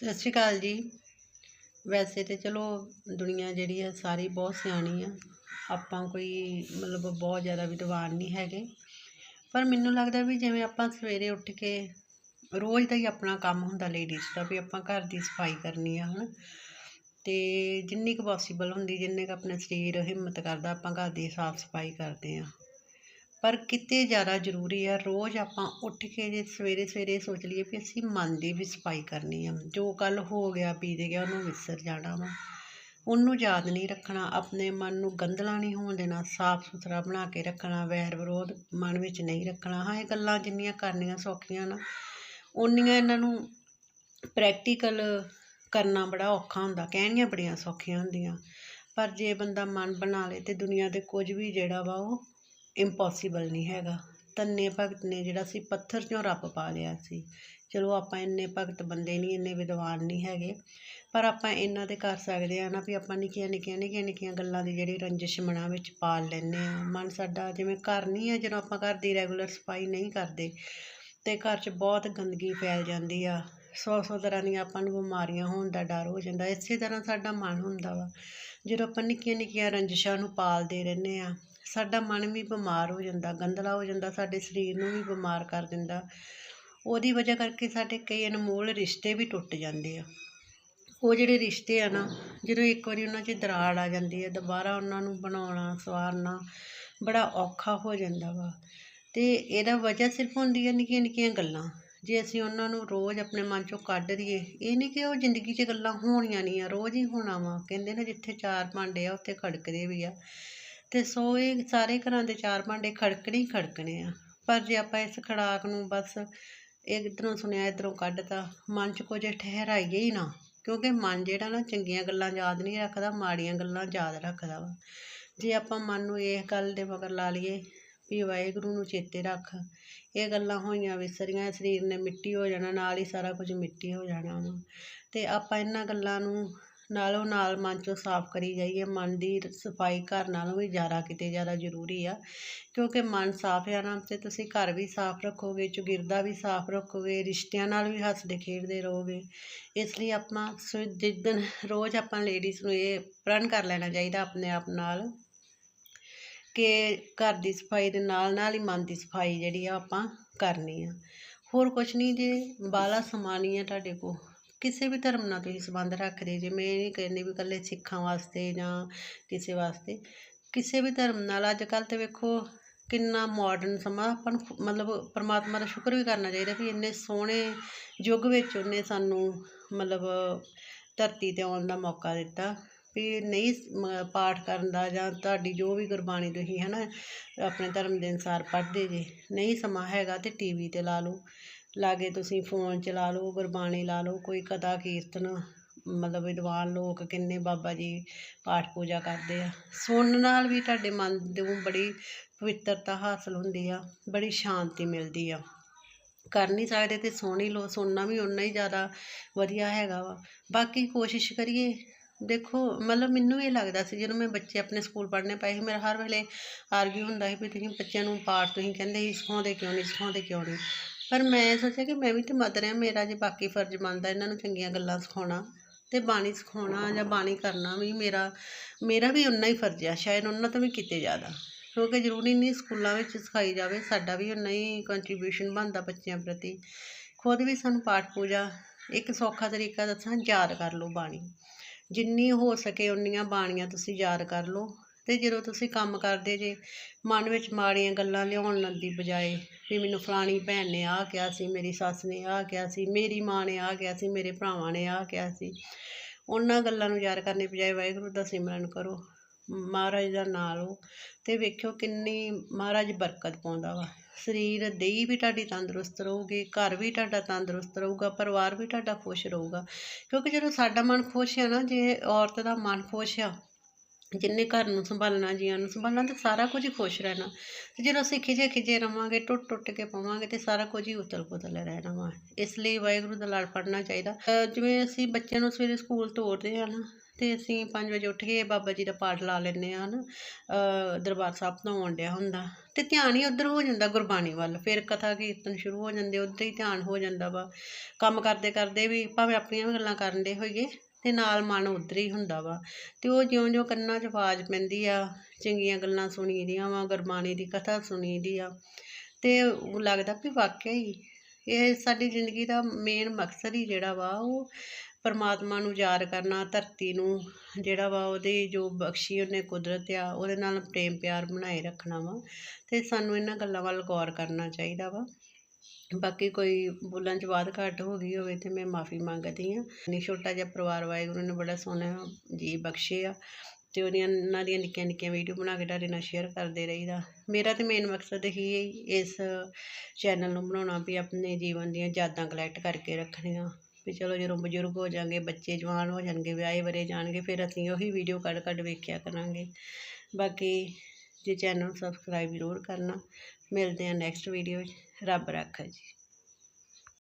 ਸਤਿ ਸ਼੍ਰੀ ਅਕਾਲ ਜੀ। ਵੈਸੇ ਤੇ ਚਲੋ ਦੁਨੀਆ ਜਿਹੜੀ ਆ ਸਾਰੀ ਬਹੁਤ ਸਿਆਣੀ ਆ। ਆਪਾਂ ਕੋਈ ਮਤਲਬ ਬਹੁਤ ਜ਼ਿਆਦਾ ਵਿਦਵਾਨ ਨਹੀਂ ਹੈਗੇ। ਪਰ ਮੈਨੂੰ ਲੱਗਦਾ ਵੀ ਜਿਵੇਂ ਆਪਾਂ ਸਵੇਰੇ ਉੱਠ ਕੇ ਰੋਜ਼ ਦਾ ਹੀ ਆਪਣਾ ਕੰਮ ਹੁੰਦਾ ਲੇਡੀਜ਼ ਦਾ ਵੀ ਆਪਾਂ ਘਰ ਦੀ ਸਫ਼ਾਈ ਕਰਨੀ ਆ ਹੁਣ ਤੇ ਜਿੰਨੀ ਕੁ ਪੋਸੀਬਲ ਹੁੰਦੀ, ਜਿੰਨੇ ਕੁ ਆਪਣਾ ਸਰੀਰ ਹਿੰਮਤ ਕਰਦਾ ਆਪਾਂ ਘਰ ਦੀ ਸਾਫ਼ ਸਫ਼ਾਈ ਕਰਦੇ ਆ। ਪਰ ਕਿਤੇ ਜ਼ਿਆਦਾ ਜ਼ਰੂਰੀ ਆ, ਰੋਜ਼ ਆਪਾਂ ਉੱਠ ਕੇ ਜੇ ਸਵੇਰੇ ਸਵੇਰੇ ਸੋਚ ਲਈਏ ਵੀ ਅਸੀਂ ਮਨ ਦੀ ਵੀ ਸਫ਼ਾਈ ਕਰਨੀ ਆ, ਜੋ ਕੱਲ ਹੋ ਗਿਆ, ਬੀਤ ਗਿਆ, ਉਹਨੂੰ ਵਿਸਰ ਜਾਣਾ ਵਾ। ਉਹਨੂੰ ਯਾਦ ਨਹੀਂ ਰੱਖਣਾ, ਆਪਣੇ ਮਨ ਨੂੰ ਗੰਦਲਾ ਨਹੀਂ ਹੋਣ ਦੇਣਾ, ਸਾਫ਼ ਸੁਥਰਾ ਬਣਾ ਕੇ ਰੱਖਣਾ, ਵੈਰ ਵਿਰੋਧ ਮਨ ਵਿੱਚ ਨਹੀਂ ਰੱਖਣਾ। ਹਾਂ, ਇਹ ਗੱਲਾਂ ਜਿੰਨੀਆਂ ਕਰਨੀਆਂ ਸੌਖੀਆਂ ਨਾ ਉਨੀਆਂ ਇਹਨਾਂ ਨੂੰ ਪ੍ਰੈਕਟੀਕਲ ਕਰਨਾ ਬੜਾ ਔਖਾ ਹੁੰਦਾ, ਕਹਿਣੀਆਂ ਬੜੀਆਂ ਸੌਖੀਆਂ ਹੁੰਦੀਆਂ। ਪਰ ਜੇ ਬੰਦਾ ਮਨ ਬਣਾ ਲੇ ਤੇ ਦੁਨੀਆ ਤੇ ਕੁਝ ਵੀ ਜਿਹੜਾ ਵਾ ਉਹ ਇੰਪੋਸੀਬਲ ਨਹੀਂ ਹੈਗਾ। ਧੰਨੇ ਭਗਤ ਨੇ ਜਿਹੜਾ ਸੀ, ਪੱਥਰ 'ਚੋਂ ਰੱਬ ਪਾ ਲਿਆ ਸੀ। ਚਲੋ ਆਪਾਂ ਇੰਨੇ ਭਗਤ ਬੰਦੇ ਨਹੀਂ, ਇੰਨੇ ਵਿਦਵਾਨ ਨਹੀਂ ਹੈਗੇ। ਪਰ ਆਪਾਂ ਇਹਨਾਂ ਤੇ ਕਰ ਸਕਦੇ ਆ ਨਾ ਵੀ ਆਪਾਂ ਨਿੱਕੀਆਂ ਨਿੱਕੀਆਂ ਨਿੱਕੀਆਂ ਨਿੱਕੀਆਂ ਗੱਲਾਂ ਦੀ ਜਿਹੜੀ ਰੰਜਿਸ਼ ਮਨਾਂ ਵਿੱਚ ਪਾਲ ਲੈਂਦੇ ਆ ਮਨ ਸਾਡਾ ਜਿਵੇਂ ਘਰ ਨਹੀਂ ਆ ਜਦੋਂ ਆਪਾਂ ਘਰ ਦੀ ਰੈਗੂਲਰ ਸਫ਼ਾਈ ਨਹੀਂ ਕਰਦੇ, ਤੇ ਘਰ 'ਚ ਬਹੁਤ ਗੰਦਗੀ ਫੈਲ ਜਾਂਦੀ ਆ। ਸੌ ਸੌ ਤਰ੍ਹਾਂ ਦੀਆਂ ਆਪਾਂ ਨੂੰ ਬਿਮਾਰੀਆਂ ਹੋਣ ਦਾ ਡਰ ਹੋ ਜਾਂਦਾ। ਇਸੇ ਤਰ੍ਹਾਂ ਸਾਡਾ ਮਨ ਹੁੰਦਾ ਵਾ। ਜਦੋਂ ਆਪਾਂ ਨਿੱਕੀਆਂ ਨਿੱਕੀਆਂ ਰੰਜਿਸ਼ਾਂ ਨੂੰ ਪਾਲਦੇ ਰਹਿੰਦੇ ਆ ਸਾਡਾ ਮਨ ਵੀ ਬਿਮਾਰ ਹੋ ਜਾਂਦਾ, ਗੰਧਲਾ ਹੋ ਜਾਂਦਾ, ਸਾਡੇ ਸਰੀਰ ਨੂੰ ਵੀ ਬਿਮਾਰ ਕਰ ਦਿੰਦਾ। ਉਹਦੀ ਵਜ੍ਹਾ ਕਰਕੇ ਸਾਡੇ ਕਈ ਅਨਮੋਲ ਰਿਸ਼ਤੇ ਵੀ ਟੁੱਟ ਜਾਂਦੇ ਆ। ਉਹ ਜਿਹੜੇ ਰਿਸ਼ਤੇ ਆ ਨਾ, ਜਦੋਂ ਇੱਕ ਵਾਰੀ ਉਹਨਾਂ 'ਚ ਦਰਾੜ ਆ ਜਾਂਦੀ ਹੈ, ਦੁਬਾਰਾ ਉਹਨਾਂ ਨੂੰ ਬਣਾਉਣਾ, ਸਵਾਰਨਾ ਬੜਾ ਔਖਾ ਹੋ ਜਾਂਦਾ ਵਾ। ਤੇ ਇਹਦਾ ਵਜ੍ਹਾ ਸਿਰਫ ਹੁੰਦੀ ਹੈ ਨਿੱਕੀਆਂ ਨਿੱਕੀਆਂ ਗੱਲਾਂ। ਜੇ ਅਸੀਂ ਉਹਨਾਂ ਨੂੰ ਰੋਜ਼ ਆਪਣੇ ਮਨ ਚੋਂ ਕੱਢ ਦਈਏ, ਇਹ ਨਹੀਂ ਕਿ ਉਹ ਜ਼ਿੰਦਗੀ 'ਚ ਗੱਲਾਂ ਹੋਣੀਆਂ ਨਹੀਂ ਆ, ਰੋਜ਼ ਹੀ ਹੋਣਾ ਵਾ। ਕਹਿੰਦੇ ਨੇ ਜਿੱਥੇ ਚਾਰ ਭਾਂਡੇ ਆ, ਉੱਥੇ ਖੜਕਦੇ ਵੀ ਆ। ਤੇ ਸੋ ਇਹ ਸਾਰੇ ਘਰਾਂ ਦੇ ਚਾਰ ਭਾਂਡੇ ਖੜਕਣੇ ਖੜਕਣੇ ਆ। ਪਰ ਜੇ ਆਪਾਂ ਇਸ ਖੜਾਕ ਨੂੰ ਬਸ ਇੱਧਰੋਂ ਸੁਣਿਆ, ਇੱਧਰੋਂ ਕੱਢਤਾ, ਮਨ 'ਚ ਕੁਝ ਠਹਿਰਾਈਏ ਹੀ ਨਾ। ਕਿਉਂਕਿ ਮਨ ਜਿਹੜਾ ਨਾ ਚੰਗੀਆਂ ਗੱਲਾਂ ਯਾਦ ਨਹੀਂ ਰੱਖਦਾ, ਮਾੜੀਆਂ ਗੱਲਾਂ ਯਾਦ ਰੱਖਦਾ ਵਾ। ਜੇ ਆਪਾਂ ਮਨ ਨੂੰ ਇਸ ਗੱਲ ਦੇ ਮਗਰ ਲਾ ਲਈਏ ਵੀ ਵਾਹਿਗੁਰੂ ਨੂੰ ਚੇਤੇ ਰੱਖ, ਇਹ ਗੱਲਾਂ ਹੋਈਆਂ ਵਿਸਰੀਆਂ, ਸਰੀਰ ਨੇ ਮਿੱਟੀ ਹੋ ਜਾਣਾ, ਨਾਲ ਹੀ ਸਾਰਾ ਕੁਝ ਮਿੱਟੀ ਹੋ ਜਾਣਾ ਵਾ। ਤੇ ਆਪਾਂ ਇਹਨਾਂ ਗੱਲਾਂ ਨੂੰ ਨਾਲੋਂ ਨਾਲ ਮਨ ਚੋਂ ਸਾਫ਼ ਕਰੀ ਜਾਈਏ, ਮਨ ਦੀ ਸਫ਼ਾਈ ਘਰ ਨਾਲੋਂ ਵੀ ਜ਼ਿਆਦਾ ਕਿਤੇ ਜ਼ਿਆਦਾ ਜ਼ਰੂਰੀ ਆ। ਕਿਉਂਕਿ ਮਨ ਸਾਫ਼ ਆ ਨਾ, ਤੇ ਤੁਸੀਂ ਘਰ ਵੀ ਸਾਫ਼ ਰੱਖੋਗੇ, ਚੁਗਿਰਦਾ ਵੀ ਸਾਫ਼ ਰੱਖੋਗੇ, ਰਿਸ਼ਤਿਆਂ ਨਾਲ ਵੀ ਹੱਸਦੇ ਖੇਡਦੇ ਰਹੋਗੇ। ਇਸ ਲਈ ਆਪਾਂ ਜਿੱਦਣ ਰੋਜ਼ ਆਪਾਂ ਲੇਡੀਜ਼ ਨੂੰ ਇਹ ਪ੍ਰਣ ਕਰ ਲੈਣਾ ਚਾਹੀਦਾ ਆਪਣੇ ਆਪ ਨਾਲ ਕਿ ਘਰ ਦੀ ਸਫ਼ਾਈ ਦੇ ਨਾਲ ਨਾਲ ਹੀ ਮਨ ਦੀ ਸਫ਼ਾਈ ਜਿਹੜੀ ਆ ਆਪਾਂ ਕਰਨੀ ਆ। ਹੋਰ ਕੁਝ ਨਹੀਂ ਜੇ ਬਾਲਾ ਸਮਾਨ ਹੀ ਆ ਤੁਹਾਡੇ ਕੋਲ। ਕਿਸੇ ਵੀ ਧਰਮ ਨਾਲ ਤੁਸੀਂ ਸੰਬੰਧ ਰੱਖਦੇ, ਜੇ ਮੈਂ ਇਹ ਨਹੀਂ ਕਹਿੰਦੀ ਵੀ ਇਕੱਲੇ ਸਿੱਖਾਂ ਵਾਸਤੇ ਜਾਂ ਕਿਸੇ ਵਾਸਤੇ, ਕਿਸੇ ਵੀ ਧਰਮ ਨਾਲ ਅੱਜ ਕੱਲ੍ਹ ਤੇ ਵੇਖੋ ਕਿੰਨਾ ਮਾਡਰਨ ਸਮਾਂ ਆਪਾਂ ਨੂੰ ਮਤਲਬ ਪਰਮਾਤਮਾ ਦਾ ਸ਼ੁਕਰ ਵੀ ਕਰਨਾ ਚਾਹੀਦਾ ਵੀ ਇੰਨੇ ਸੋਹਣੇ ਯੁੱਗ ਵਿੱਚ ਉਹਨੇ ਸਾਨੂੰ ਮਤਲਬ ਧਰਤੀ 'ਤੇ ਆਉਣ ਦਾ ਮੌਕਾ ਦਿੱਤਾ ਵੀ ਨਹੀਂ ਪਾਠ ਕਰਨ ਦਾ ਜਾਂ ਤੁਹਾਡੀ ਜੋ ਵੀ ਗੁਰਬਾਣੀ ਤੁਸੀਂ ਹੈ ਨਾ ਆਪਣੇ ਧਰਮ ਦੇ ਅਨੁਸਾਰ ਪੜ੍ਹਦੇ ਜੇ, ਨਹੀਂ ਸਮਾਂ ਹੈਗਾ ਤੇ ਟੀਵੀ 'ਤੇ ਲਾ ਲਓ। ਲਾਗੇ ਤੁਸੀਂ ਫੋਨ ਚਲਾ ਲਓ, ਗੁਰਬਾਣੀ ਲਾ ਲਓ, ਕੋਈ ਕਥਾ ਕੀਰਤਨ, ਮਤਲਬ ਵਿਦਵਾਨ ਲੋਕ ਕਿੰਨੇ ਬਾਬਾ ਜੀ ਪਾਠ ਪੂਜਾ ਕਰਦੇ ਆ। ਸੁਣਨ ਨਾਲ ਵੀ ਤੁਹਾਡੇ ਮਨ ਨੂੰ ਬੜੀ ਪਵਿੱਤਰਤਾ ਹਾਸਲ ਹੁੰਦੀ ਆ, ਬੜੀ ਸ਼ਾਂਤੀ ਮਿਲਦੀ ਆ। ਕਰ ਨਹੀਂ ਸਕਦੇ ਤੇ ਸੁਣ ਹੀ ਲਓ, ਸੁਣਨਾ ਵੀ ਉਨਾ ਹੀ ਜ਼ਿਆਦਾ ਵਧੀਆ ਹੈਗਾ ਵਾ। ਬਾਕੀ ਕੋਸ਼ਿਸ਼ ਕਰੀਏ, ਦੇਖੋ, ਮਤਲਬ ਮੈਨੂੰ ਇਹ ਲੱਗਦਾ ਸੀ, ਜਦੋਂ ਮੈਂ ਬੱਚੇ ਆਪਣੇ ਸਕੂਲ ਪੜ੍ਹਨੇ ਪਏ ਸੀ, ਮੇਰਾ ਹਰ ਵੇਲੇ ਆਰਗੂ ਹੁੰਦਾ ਸੀ ਵੀ ਤੁਸੀਂ ਬੱਚਿਆਂ ਨੂੰ ਪਾਠ ਤੁਸੀਂ ਕਹਿੰਦੇ ਸੀ, ਸਿਖਾਉਂਦੇ ਕਿਉਂ ਨਹੀਂ, ਸਿਖਾਉਂਦੇ ਕਿਉਂ ਨਹੀਂ। ਪਰ ਮੈਂ ਸੋਚਿਆ ਕਿ ਮੈਂ ਵੀ ਤੇ ਮਦਰ ਆ ਮੇਰਾ ਜੇ ਬਾਕੀ ਫਰਜ਼ ਬਣਦਾ ਇਹਨਾਂ ਨੂੰ ਚੰਗੀਆਂ ਗੱਲਾਂ ਸਿਖਾਉਣਾ ਤੇ ਬਾਣੀ ਸਿਖਾਉਣਾ ਜਾਂ ਬਾਣੀ ਕਰਨਾ ਵੀ ਮੇਰਾ ਮੇਰਾ ਵੀ ਉਨਾ ਹੀ ਫਰਜ਼ ਆ, ਸ਼ਾਇਦ ਉਹਨਾਂ ਤੋਂ ਵੀ ਕਿਤੇ ਜ਼ਿਆਦਾ। ਕਿਉਂਕਿ ਜ਼ਰੂਰੀ ਨਹੀਂ ਸਕੂਲਾਂ ਵਿੱਚ ਸਿਖਾਈ ਜਾਵੇ, ਸਾਡਾ ਵੀ ਉਨਾ ਹੀ ਕੰਟਰੀਬਿਊਸ਼ਨ ਬਣਦਾ ਬੱਚਿਆਂ ਪ੍ਰਤੀ। ਖੁਦ ਵੀ ਸਾਨੂੰ ਪਾਠ ਪੂਜਾ, ਇੱਕ ਸੌਖਾ ਤਰੀਕਾ ਦੱਸਾਂ, ਯਾਦ ਕਰ ਲਓ ਬਾਣੀ। ਜਿੰਨੀ ਹੋ ਸਕੇ ਉਨੀਆਂ ਬਾਣੀਆਂ ਤੁਸੀਂ ਯਾਦ ਕਰ ਲਓ। ਤੇ ਜਦੋਂ ਤੁਸੀਂ ਕੰਮ ਕਰਦੇ ਜੇ, ਮਨ ਵਿੱਚ ਮਾੜੀਆਂ ਗੱਲਾਂ ਲਿਆਉਣ ਦੀ ਬਜਾਏ ਵੀ ਮੈਨੂੰ ਫਲਾਣੀ ਭੈਣ ਨੇ ਆਹ ਕਿਹਾ ਸੀ, ਮੇਰੀ ਸੱਸ ਨੇ ਆਹ ਕਿਹਾ ਸੀ, ਮੇਰੀ ਮਾਂ ਨੇ ਆਹ ਕਿਹਾ ਸੀ, ਮੇਰੇ ਭਰਾਵਾਂ ਨੇ ਆਹ ਕਿਹਾ ਸੀ। ਉਹਨਾਂ ਗੱਲਾਂ ਨੂੰ ਯਾਦ ਕਰਨ ਦੀ ਬਜਾਏ ਵਾਹਿਗੁਰੂ ਦਾ ਸਿਮਰਨ ਕਰੋ, ਮਹਾਰਾਜ ਦਾ ਨਾਂ ਲਓ ਤੇ ਵੇਖਿਓ ਕਿੰਨੀ ਮਹਾਰਾਜ ਬਰਕਤ ਪਾਉਂਦਾ ਵਾ। ਸਰੀਰ ਦੇਹੀ ਵੀ ਤੁਹਾਡੀ ਤੰਦਰੁਸਤ ਰਹੂਗੀ, ਘਰ ਵੀ ਤੁਹਾਡਾ ਤੰਦਰੁਸਤ ਰਹੂਗਾ, ਪਰਿਵਾਰ ਵੀ ਤੁਹਾਡਾ ਖੁਸ਼ ਰਹੂਗਾ। ਕਿਉਂਕਿ ਜਦੋਂ ਸਾਡਾ ਮਨ ਖੁਸ਼ ਹੈ ਨਾ, ਜੇ ਔਰਤ ਦਾ ਮਨ ਖੁਸ਼ ਆ ਜਿੰਨੇ ਘਰ ਨੂੰ ਸੰਭਾਲਣਾ, ਜੀਆਂ ਨੂੰ ਸੰਭਾਲਣਾ, ਤੇ ਸਾਰਾ ਕੁਝ ਹੀ ਖੁਸ਼ ਰਹਿਣਾ। ਤੇ ਜਦੋਂ ਅਸੀਂ ਖਿਜੇ ਖਿਜੇ ਰਵਾਂਗੇ, ਟੁੱਟ ਟੁੱਟ ਕੇ ਪਵਾਂਗੇ, ਤੇ ਸਾਰਾ ਕੁਝ ਹੀ ਉਤਲ ਪੁਤਲ ਰਹਿਣਾ ਵਾ ਇਸ ਲਈ ਵਾਹਿਗੁਰੂ ਦਾ ਲੜ ਪੜਨਾ ਚਾਹੀਦਾ। ਜਿਵੇਂ ਅਸੀਂ ਬੱਚਿਆਂ ਨੂੰ ਸਵੇਰੇ ਸਕੂਲ ਤੋਰਦੇ ਹਾਂ ਨਾ, ਤੇ ਅਸੀਂ 5 ਵਜੇ ਉੱਠ ਕੇ ਬਾਬਾ ਜੀ ਦਾ ਪਾਠ ਲਾ ਲੈਂਦੇ ਹਾਂ ਨਾ ਦਰਬਾਰ ਸਾਹਿਬ ਤੋਂ ਆਉਣ ਡਿਆ ਹੁੰਦਾ। ਤੇ ਧਿਆਨ ਹੀ ਉੱਧਰ ਹੋ ਜਾਂਦਾ ਗੁਰਬਾਣੀ ਵੱਲ। ਫਿਰ ਕਥਾ ਕੀਰਤਨ ਸ਼ੁਰੂ ਹੋ ਜਾਂਦੇ, ਉੱਧਰ ਹੀ ਧਿਆਨ ਹੋ ਜਾਂਦਾ ਵਾ। ਕੰਮ ਕਰਦੇ ਕਰਦੇ ਵੀ ਭਾਵੇਂ ਆਪਣੀਆਂ ਵੀ ਗੱਲਾਂ ਕਰਨ ਦੇ ਹੋਈਏ ਤੇ ਨਾਲ ਮਨ ਉੱਧਰ ਹੀ ਹੁੰਦਾ ਵਾ। ਤੇ ਉਹ ਜਿਉਂ-ਜਿਉਂ ਕੰਨਾਂ 'ਚ ਆਵਾਜ਼ ਪੈਂਦੀ ਆ, ਚੰਗੀਆਂ ਗੱਲਾਂ ਸੁਣੀ ਦੀਆਂ ਵਾ, ਗੁਰਬਾਣੀ ਦੀ ਕਥਾ ਸੁਣੀ ਦੀ ਆ। ਤੇ ਲੱਗਦਾ ਵੀ ਵਾਕਿਆ ਹੀ ਇਹ ਸਾਡੀ ਜ਼ਿੰਦਗੀ ਦਾ ਮੇਨ ਮਕਸਦ ਹੀ ਜਿਹੜਾ ਵਾ, ਉਹ ਪਰਮਾਤਮਾ ਨੂੰ ਯਾਦ ਕਰਨਾ, ਧਰਤੀ ਨੂੰ ਜਿਹੜਾ ਵਾ, ਉਹਦੇ ਜੋ ਬਖਸ਼ੀ ਉਹਨੇ ਕੁਦਰਤ ਆ, ਉਹਦੇ ਨਾਲ ਪ੍ਰੇਮ ਪਿਆਰ ਬਣਾਏ ਰੱਖਣਾ ਵਾ। ਤੇ ਸਾਨੂੰ ਇਹਨਾਂ ਗੱਲਾਂ ਵੱਲ ਗੌਰ ਕਰਨਾ ਚਾਹੀਦਾ ਵਾ। ਬਾਕੀ ਕੋਈ ਬੋਲਣ 'ਚ ਬਾਤ ਘੱਟ ਹੋ ਗਈ ਹੋਵੇ ਤੇ ਮੈਂ ਮਾਫੀ ਮੰਗਦੀ ਹਾਂ। ਨਹੀਂ ਛੋਟਾ ਜਿਹਾ ਪਰਿਵਾਰ ਵਾਹਿਗੁਰੂ ਨੇ ਬੜਾ ਸੋਹਣਾ ਜੀ ਬਖਸ਼ੇ ਆ ਤੇ ਉਹਦੀਆਂ, ਉਹਨਾਂ ਦੀਆਂ ਨਿੱਕੀਆਂ ਨਿੱਕੀਆਂ ਵੀਡੀਓ ਬਣਾ ਕੇ ਤੁਹਾਡੇ ਨਾਲ ਸ਼ੇਅਰ ਕਰਦੇ ਰਹੀਦਾ। ਮੇਰਾ ਤੇ ਮੇਨ ਮਕਸਦ ਹੀ ਇਸ ਚੈਨਲ ਨੂੰ ਬਣਾਉਣਾ ਵੀ ਆਪਣੇ ਜੀਵਨ ਦੀਆਂ ਯਾਦਾਂ ਕਲੈਕਟ ਕਰਕੇ ਰੱਖਣੀਆਂ। ਵੀ ਚਲੋ ਜਦੋਂ ਬਜ਼ੁਰਗ ਹੋ ਜਾਣਗੇ, ਬੱਚੇ ਜਵਾਨ ਹੋ ਜਾਣਗੇ, ਵਿਆਹੇ ਵਰੇ ਜਾਣਗੇ, ਫਿਰ ਅਸੀਂ ਉਹੀ ਵੀਡੀਓ ਕੱਢ ਕੱਢ ਵੇਖਿਆ ਕਰਾਂਗੇ। ਬਾਕੀ ਜੇ ਚੈਨਲ ਨੂੰ ਸਬਸਕ੍ਰਾਈਬ ਜ਼ਰੂਰ ਕਰਨਾ। ਮਿਲਦੇ ਹਾਂ ਨੈਕਸਟ ਵੀਡੀਓ 'ਚ। ਰੱਬ ਰਾਖਾ ਜੀ।